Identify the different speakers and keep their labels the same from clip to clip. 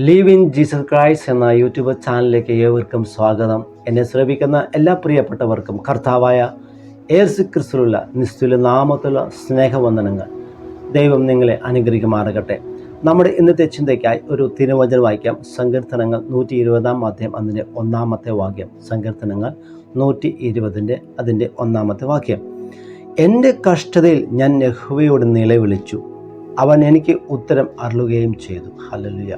Speaker 1: Leave in Jesus Christ എന്ന YouTube ചാനലിലേക്ക് ഏവർക്കും സ്വാഗതം. എന്നെ ശ്രമിക്കുന്ന എല്ലാ പ്രിയപ്പെട്ടവർക്കും കർത്താവായ ഏസു ക്രിസ്തുലുള്ള നിസ്തുല നാമത്തുള്ള സ്നേഹവന്ദനങ്ങൾ. ദൈവം നിങ്ങളെ അനുഗ്രഹിക്കുമാറകട്ടെ. നമ്മുടെ ഇന്നത്തെ ചിന്തയ്ക്കായി ഒരു തിരുവചനം വായിക്കാം. സങ്കീർത്തനങ്ങൾ നൂറ്റി ഇരുപതാം അധ്യായം അതിന്റെ ഒന്നാമത്തെ വാക്യം. സങ്കീർത്തനങ്ങൾ നൂറ്റി ഇരുപതിന്റെ അതിന്റെ ഒന്നാമത്തെ വാക്യം. എന്റെ കഷ്ടതയിൽ ഞാൻ നെഹ്വയോട് നിലവിളിച്ചു. അവൻ എനിക്ക് ഉത്തരം അരുളുകയും ചെയ്തു. ഹലലുയ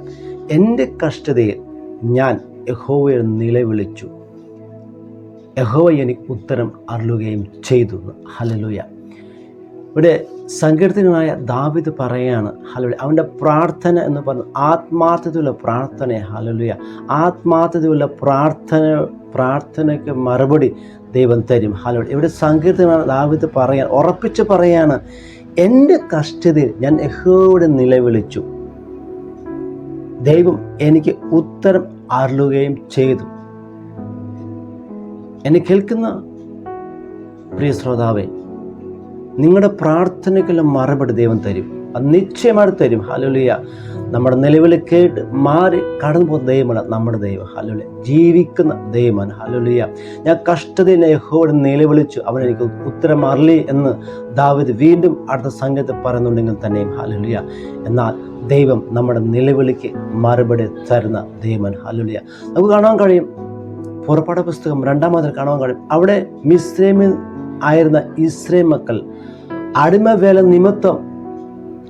Speaker 1: എന്റെ കഷ്ടതയിൽ ഞാൻ യഹോവയെ നിലവിളിച്ചു. യഹോവ എനിക്ക് ഉത്തരം അരുളുകയും ചെയ്തു. ഹലലുയ ഇവിടെ സങ്കീർത്തനായ ദാവിദ് പറയാണ് ഹലലുയ അവന്റെ പ്രാർത്ഥന എന്ന് പറഞ്ഞ ആത്മാർത്ഥതയുള്ള പ്രാർത്ഥന ഹലലുയ ആത്മാർത്ഥതയുള്ള പ്രാർത്ഥന പ്രാർത്ഥനയ്ക്ക് മറുപടി ദൈവം തരും. ഹലോ ഇവിടെ സങ്കീർത്തനാണ് ദാവിദ് പറയാൻ ഉറപ്പിച്ച് പറയാണ് എന്റെ കഷ്ടതയിൽ ഞാൻ യഹോയുടെ നിലവിളിച്ചു ദൈവം എനിക്ക് ഉത്തരം അറിയുകയും ചെയ്തു. എന്നെ കേൾക്കുന്ന പ്രിയ ശ്രോതാവേ നിങ്ങളുടെ പ്രാർത്ഥനയ്ക്കുള്ള മറുപടി ദൈവം തരും. അത് നിശ്ചയമായിട്ട് തരും. ഹലുലിയ നമ്മുടെ നിലവിളി കേട്ട് മാറി കടന്നു പോകുന്ന ദൈവമാണ് നമ്മുടെ ദൈവം. ഹലുലിയ ജീവിക്കുന്ന ദൈവമാണ്. ഹലുലിയ ഞാൻ കഷ്ടതയിൽ യഹോയോട് നിലവിളിച്ചു അവൻ എനിക്ക് ഉത്തരം അറിലി എന്ന് ദാവിദ് വീണ്ടും അടുത്ത സംഗീതത്തിൽ പറയുന്നുണ്ടെങ്കിൽ തന്നെയും ഹലുലിയ എന്നാൽ ദൈവം നമ്മുടെ നിലവിളിക്ക് മറുപടി തരുന്ന ദൈവമാണ്. ഹലുലിയ നമുക്ക് കാണാൻ കഴിയും. പുറപ്പാട പുസ്തകം രണ്ടാമതിൽ കാണാൻ കഴിയും. അവിടെ മിസ്രൈമിൽ ആയിരുന്ന ഇസ്രേ മക്കൾ അടിമവേല നിമിത്തം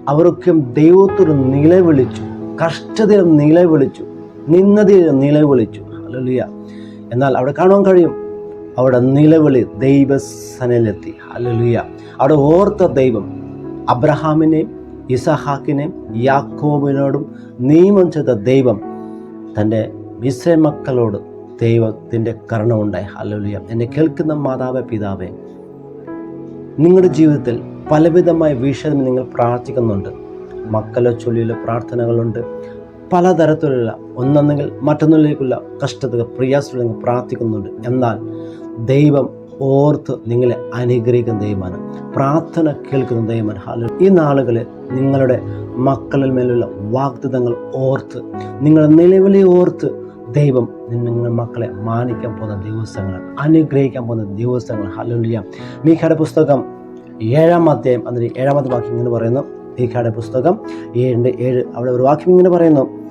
Speaker 1: അവരൊക്കെ ദൈവത്തിൽ നിലവിളിച്ചു കഷ്ടതയിൽ നിലവിളിച്ചു നിന്നതിൽ നിലവിളിച്ചു. അല്ലല്ല എന്നാൽ അവിടെ കാണുവാൻ കഴിയും അവിടെ നിലവിളി ദൈവസനിലെത്തി ഹലലിയ അവിടെ ഓർത്ത ദൈവം അബ്രഹാമിനെയും ഇസഹാക്കിനെയും യാക്കോബിനോടും നിയമം ചെയ്ത ദൈവം തന്റെ മിശ്ര മക്കളോട് ദൈവത്തിന്റെ കരണമുണ്ടായി ഹലലിയ എന്നെ കേൾക്കുന്ന മാതാവേ പിതാവേ നിങ്ങളുടെ ജീവിതത്തിൽ പലവിധമായ വിഷയം നിങ്ങൾ പ്രാർത്ഥിക്കുന്നുണ്ട്. മക്കളെ ചൊല്ലിയുള്ള പ്രാർത്ഥനകളുണ്ട്. പലതരത്തിലുള്ള ഒന്നെങ്കിൽ മറ്റൊന്നിലേക്കുള്ള കഷ്ടത പ്രയാസങ്ങൾ നിങ്ങൾ പ്രാർത്ഥിക്കുന്നുണ്ട്. എന്നാൽ ദൈവം ഓർത്ത് നിങ്ങളെ അനുഗ്രഹിക്കുന്ന ദൈവമാണ്. പ്രാർത്ഥന കേൾക്കുന്ന ദൈവമാണ്. ഹാല ഈ നാളുകളിൽ നിങ്ങളുടെ മക്കളിൽ മേലുള്ള വാഗ്ദത്തങ്ങൾ ഓർത്ത് നിങ്ങളുടെ നിലവിലെ ഓർത്ത് ദൈവം നിങ്ങൾ മക്കളെ മാനിക്കാൻ പോകുന്ന ദിവസങ്ങൾ അനുഗ്രഹിക്കാൻ പോകുന്ന ദിവസങ്ങൾ. ഹലുലിയ മീഖയുടെ പുസ്തകം ഏഴാം അധ്യായം അതിന് ഏഴാമത്തെ വാക്യം എന്ന് പറയുന്നു. മീഖയുടെ പുസ്തകം ഏഴിന്റെ ഏഴ്. അവിടെ ഒരു വാക്യം ഇങ്ങനെ പറയുന്നു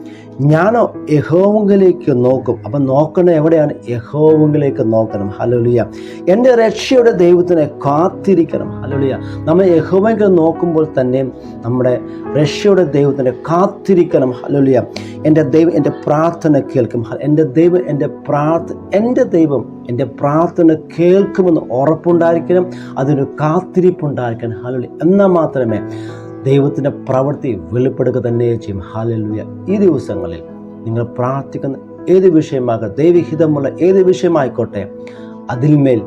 Speaker 1: ഞാനോ യഹോവങ്കിലേക്ക് നോക്കും. അപ്പം നോക്കണ എവിടെയാണ്? യഹോവങ്കിലേക്ക് നോക്കണം. ഹലോലിയ എന്റെ രക്ഷയുടെ ദൈവത്തിനെ കാത്തിരിക്കണം. ഹലോലിയ നമ്മൾ യഹോവങ്കിൽ നോക്കുമ്പോൾ തന്നെ നമ്മുടെ രക്ഷയുടെ ദൈവത്തിനെ കാത്തിരിക്കണം. ഹലോലിയ എന്റെ ദൈവം എന്റെ പ്രാർത്ഥന കേൾക്കും. എന്റെ ദൈവം എന്റെ പ്രാർത്ഥ എന്റെ ദൈവം എന്റെ പ്രാർത്ഥന കേൾക്കുമെന്ന് ഉറപ്പുണ്ടായിരിക്കണം. അതിനൊരു കാത്തിരിപ്പുണ്ടായിരിക്കണം. ഹലോലി എന്നാൽ മാത്രമേ ദൈവത്തിന്റെ പ്രവൃത്തി വെളിപ്പെടുക തന്നെ ചെയ്യും. ഹാലലുയ ഈ ദിവസങ്ങളിൽ നിങ്ങൾ പ്രാർത്ഥിക്കുന്ന ഏത് വിഷയമാകാം ദൈവഹിതമുള്ള ഏത് വിഷയമായിക്കോട്ടെ അതിന്മേൽ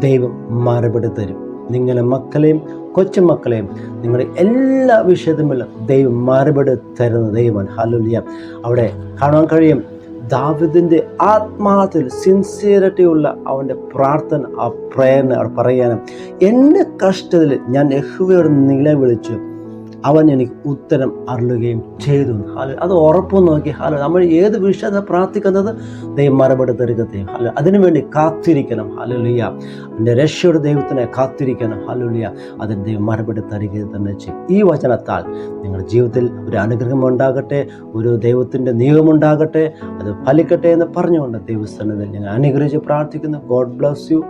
Speaker 1: ദൈവം മറുപടി തരും. നിങ്ങളുടെ മക്കളെയും കൊച്ചുമക്കളെയും നിങ്ങളുടെ എല്ലാ വിഷയത്തിലും ദൈവം മറുപടി തരുന്ന ദൈവമാണ്. ഹാലുലിയ അവിടെ കാണാൻ കഴിയും ദാവിദിന്റെ ആത്മാർത്ഥത്തിൽ സിൻസിയറിറ്റിയുള്ള അവന്റെ പ്രാർത്ഥന ആ പ്രേരണ പറയാനും എന്റെ കഷ്ടത്തിൽ ഞാൻ യഹുവയോട് നിലവിളിച്ചു. അവൻ എനിക്ക് ഉത്തരം അരുളുകയും ചെയ്തു. ഹാല അത് ഉറപ്പ് നോക്കി ഹാല നമ്മൾ ഏത് വിഷയത്തെ പ്രാർത്ഥിക്കുന്നത് ദൈവം മറുപടി തരുകയും ദൈവം ഹാല അതിനുവേണ്ടി കാത്തിരിക്കണം. ഹാലുലിയ. എന്റെ രക്ഷയുടെ ദൈവത്തിനെ കാത്തിരിക്കണം. ഹാലുലിയ. അതിന് ദൈവം മറുപടി തരിക തന്നെ ചെയ്യും. ഈ വചനത്താൽ നിങ്ങളുടെ ജീവിതത്തിൽ ഒരു അനുഗ്രഹം ഉണ്ടാകട്ടെ ഒരു ദൈവത്തിന്റെ നിയമമുണ്ടാകട്ടെ അത് ഫലിക്കട്ടെ എന്ന് പറഞ്ഞുകൊണ്ട് ദൈവസ്ഥാനത്തിൽ ഞാൻ അനുഗ്രഹിച്ച് പ്രാർത്ഥിക്കുന്നു. God bless you.